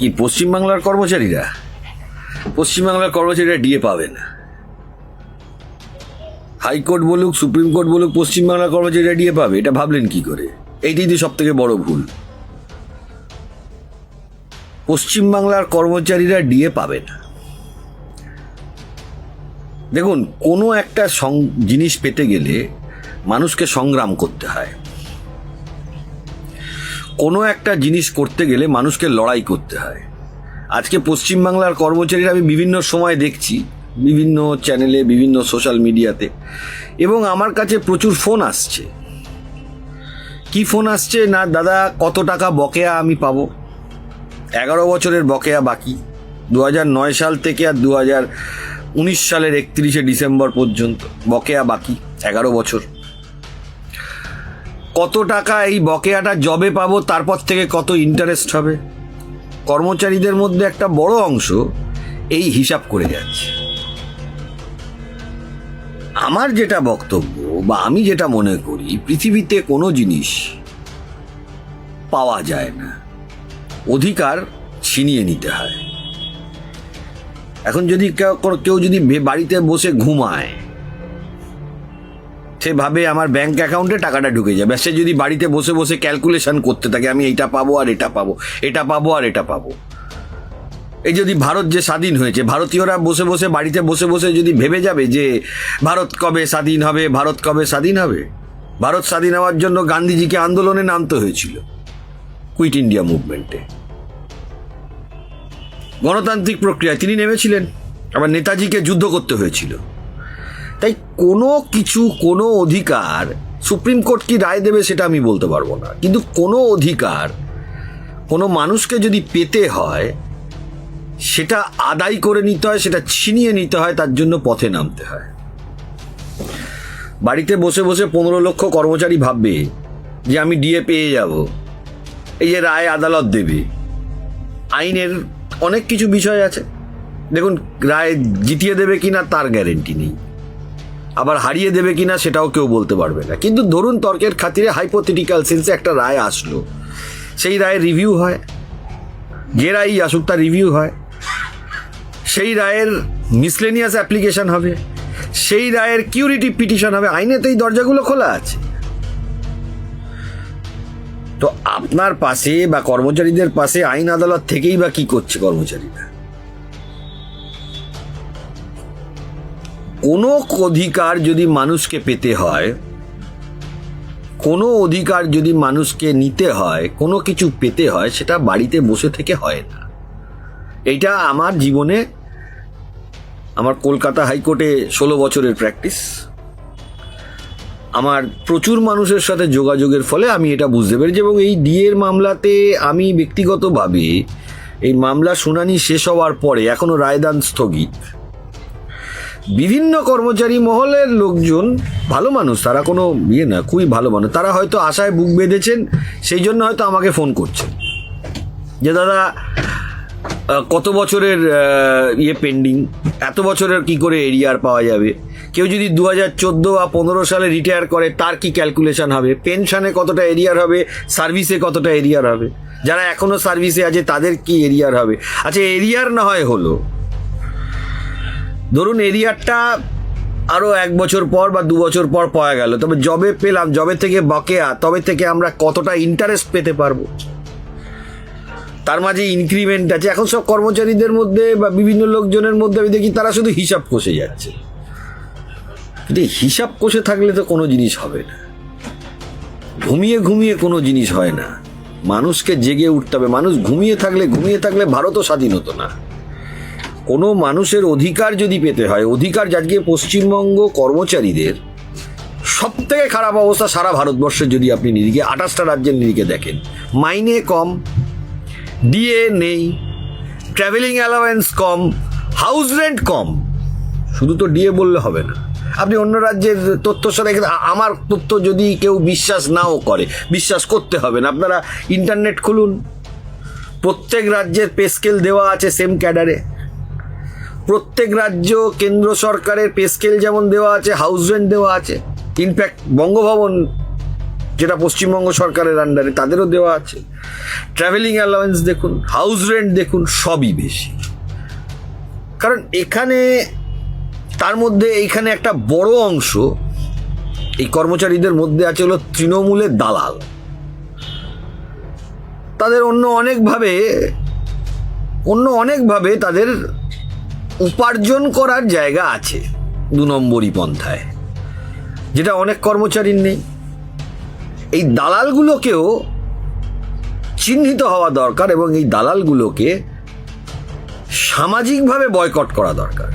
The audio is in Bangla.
কি পশ্চিমবাংলার কর্মচারীরা? পশ্চিমবাংলার কর্মচারীরা ডিএ পাবে না হাইকোর্ট বলুক, সুপ্রিম কোর্ট বলুক, পশ্চিমবাংলার কর্মচারীরা ডিএ পাবে। এটা ভাবলেন কি করে? এইটাই তো সব থেকে বড় ভুল। পশ্চিমবাংলার কর্মচারীরা ডিএ পাবে না দেখুন, কোনো একটা জিনিস পেতে গেলে মানুষকে সংগ্রাম করতে হয়। কোনো একটা জিনিস করতে গেলে মানুষকে লড়াই করতে হয়। আজকে পশ্চিমবাংলার কর্মচারীরা আমি বিভিন্ন সময় দেখছি, বিভিন্ন চ্যানেলে বিভিন্ন সোশ্যাল মিডিয়াতে এবং আমার কাছে প্রচুর ফোন আসছে। কি ফোন আসছে? না, দাদা, কত টাকা বকেয়া আমি পাবো? এগারো বছরের বকেয়া বাকি। দু নয় সাল থেকে আর দু উনিশ সালের একত্রিশে ডিসেম্বর পর্যন্ত বকেয়া বাকি, এগারো বছর। কত টাকা এই বকেয়াটা জবে পাবো, তারপর থেকে কত ইন্টারেস্ট হবে? কর্মচারীদের মধ্যে একটা বড় অংশ এই হিসাব করে যাচ্ছে। আমার যেটা বক্তব্য বা আমি যেটা মনে করি, পৃথিবীতে কোনো জিনিস পাওয়া যায় না। অধিকার ছিনিয়ে নিতে হয়। এখন যদি কেউ যদি বাড়িতে বসে ঘুমায় সে ভাবে আমার ব্যাঙ্ক অ্যাকাউন্টে টাকাটা ঢুকে যাবে সে যদি বাড়িতে বসে বসে ক্যালকুলেশন করতে থাকে, আমি এইটা পাবো আর এটা পাবো এটা পাবো আর এটা পাবো। এই যদি ভারত যে স্বাধীন হয়েছে, ভারতীয়রা বসে বসে, বাড়িতে বসে বসে যদি ভেবে যাবে যে ভারত কবে স্বাধীন হবে, ভারত কবে স্বাধীন হবে? ভারত স্বাধীন হওয়ার জন্য গান্ধীজিকে আন্দোলনে নামতে হয়েছিল কুইট ইন্ডিয়া মুভমেন্টে গণতান্ত্রিক প্রক্রিয়া তিনি নেমেছিলেন। আবার নেতাজিকে যুদ্ধ করতে হয়েছিল। তাই কোনো কিছু, কোনো অধিকার সুপ্রিম কোর্ট কি রায় দেবে সেটা আমি বলতে পারব না। কিন্তু কোনো অধিকার, কোনো মানুষকে যদি পেতে হয়, সেটা আদায় করে নিতে হয়, সেটা ছিনিয়ে নিতে হয়, তার জন্য পথে নামতে হয়। বাড়িতে বসে বসে পনেরো লক্ষ কর্মচারী ভাববে যে আমি ডিএ পেয়ে যাব। এই যে রায় আদালত দেবে। আইনের অনেক কিছু বিষয় আছে। দেখুন, রায় জিতিয়ে দেবে কিনা তার গ্যারেন্টি নেই। আবার হারিয়ে দেবে কিনা সেটাও কেউ বলতে পারবে না। কিন্তু ধরুন তর্কের খাতিরে হাইপোথেটিক্যাল সেন্সে একটা রায় আসলো। সেই রায়ের রিভিউ হয়। যে রায়ই আসুক তার রিভিউ হয়। সেই রায়ের মিসলেনিয়াস অ্যাপ্লিকেশন হবে। সেই রায়ের কিউরিটি পিটিশন হবে। আইনেতে এই দরজাগুলো খোলা আছে। তো আপনার পাশে বা কর্মচারীদের পাশে আইন আদালত থেকেই বা কি করছে কর্মচারীরা? কোনো অধিকার যদি মানুষকে পেতে হয়, কোনো অধিকার যদি মানুষকে নিতে হয়, কোনো কিছু পেতে হয়, সেটা বাড়িতে বসে থেকে হয় না। এটা আমার জীবনে, আমার কলকাতা হাইকোর্টে ষোলো বছরের প্র্যাকটিস। আমার প্রচুর মানুষের সাথে যোগাযোগের ফলে আমি এটা বুঝতে পেরেছি এবং এই ডিএর মামলাতে আমি ব্যক্তিগতভাবে এই মামলা শুনানি শেষ হওয়ার পরে এখনও রায়দান স্থগিত। বিভিন্ন কর্মচারী মহলের লোকজন ভালো মানুষ, তারা কোনো ইয়ে না, খুবই ভালো মানুষ। তারা হয়তো আশায় বুক বেঁধেছেন, সেই জন্য হয়তো আমাকে ফোন করছে। যে দাদা কত বছরের ইয়ে পেন্ডিং? এত বছরের কি করে এরিয়ার পাওয়া যাবে? কেউ যদি দু হাজার চোদ্দ বা পনেরো সালে রিটায়ার করে, তার কি ক্যালকুলেশন হবে? পেনশনে কতটা এরিয়ার হবে? সার্ভিসে কতটা এরিয়ার হবে? যারা এখনও সার্ভিসে আছে, তাদের কি এরিয়ার হবে? আচ্ছা এরিয়ার না হয় হলো ধরুন এরিয়ারটা আরও এক বছর পর বা দু বছর পর পাওয়া গেল, তবে জবে পেলাম জবে থেকে বকেয়া, তবে থেকে আমরা কতটা ইন্টারেস্ট পেতে পারব? তার মাঝে ইনক্রিমেন্ট আছে, এখন সব কর্মচারীদের মধ্যে বা বিভিন্ন লোকজনের মধ্যে আমি দেখি তারা শুধু হিসাব কষে যাচ্ছে। কিন্তু হিসাব কষে থাকলে তো কোনো জিনিস হবে না। ঘুমিয়ে ঘুমিয়ে কোনো জিনিস হয় না। মানুষকে জেগে উঠতে হবে, মানুষ ঘুমিয়ে থাকলে ঘুমিয়ে থাকলে ভারতও স্বাধীন হতো না। কোনো মানুষের অধিকার যদি পেতে হয়, অধিকার আজকে পশ্চিমবঙ্গ কর্মচারীদের সব থেকে খারাপ অবস্থা সারা ভারতবর্ষের যদি আপনি নিরিখে, আঠাশটা রাজ্যের নিরিখে দেখেন। মাইনে কম, ডিএ নেই, ট্রাভেলিং অ্যালাওয়েন্স কম, হাউস রেন্ট কম। শুধু তো ডিএ বললে হবে না। আপনি অন্য রাজ্যের তথ্যর সাথে আমার তথ্য যদি কেউ বিশ্বাস নাও করে, বিশ্বাস করতে হবে না। আপনারা ইন্টারনেট খুলুন। প্রত্যেক রাজ্যের পে স্কেল দেওয়া আছে সেম ক্যাডারে। প্রত্যেক রাজ্য, কেন্দ্র সরকারের পে স্কেল যেমন দেওয়া আছে হাউস রেন্ট দেওয়া আছে ইনফ্যাক্ট বঙ্গভবন যেটা পশ্চিমবঙ্গ সরকারের আন্ডারে তাদেরও দেওয়া আছে। ট্রাভেলিং অ্যালাউয়েন্স দেখুন হাউস রেন্ট দেখুন, সবই বেশি। কারণ এখানে, তার মধ্যে এইখানে একটা বড় অংশ এই কর্মচারীদের মধ্যে আছে হলো তৃণমূলের দালাল। তাদের অন্য অনেকভাবে অন্য অনেকভাবে তাদের উপার্জন করার জায়গা আছে দু নম্বরই পন্থায়, যেটা অনেক কর্মচারীর নেই। এই দালালগুলোকেও চিহ্নিত হওয়া দরকার এবং এই দালালগুলোকে সামাজিকভাবে বয়কট করা দরকার।